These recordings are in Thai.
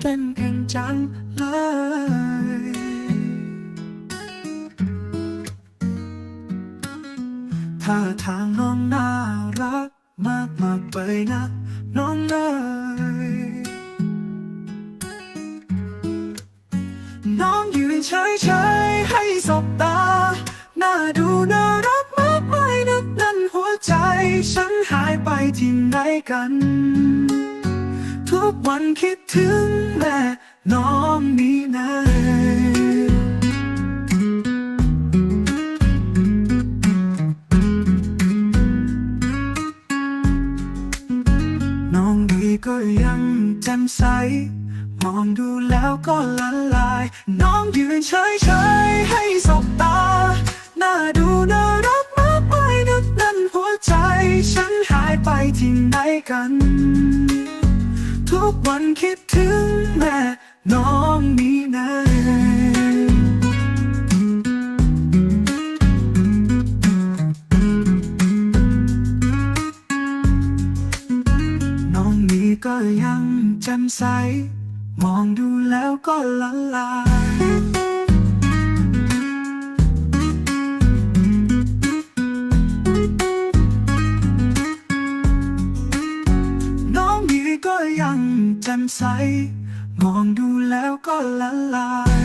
เต้นเก่งจังเลยท่าทางน้องน่ารักมากมากไปนะน้องเอยน้องยืนเฉยเฉยให้สบตา น่าดูน่ารักมากไปนักนั้นหัวใจ ฉันหายไปที่ไหนกัน กวันคิดถึงแม่น้องนี่นะน้องดีก็ยังแจ่มใส มองดูแล้วก็ละลาย น้องยืนเฉยเฉยๆให้สบตาน่าดูน่ารักมากไปนักนั้นหัวใจ ฉันหายไปที่ไหนกัน ทุกวันคิดถึงแม่น้องมีนาน้องนี้ก็ยังแจ่มใส มองดูแล้วก็ละลาย แจ่มใส มองดูแล้วก็ละลาย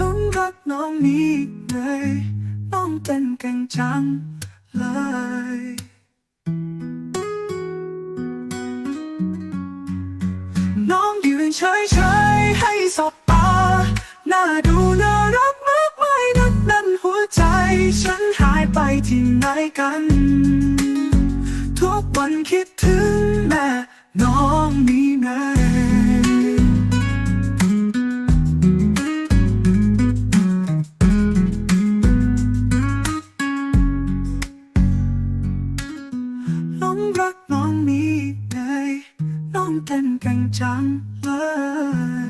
น้องรักน้องนี้เลยน้องเต้นเก่งจังเลยน้องยืนเฉยเฉยๆให้สบตาหน่าดู ฉันหายไปที่ไหนกัน ทุกวันคิดถึงแม่น้องนี่นะน้องรักน้องนี้เลยน้องเต้นก่งจังเลย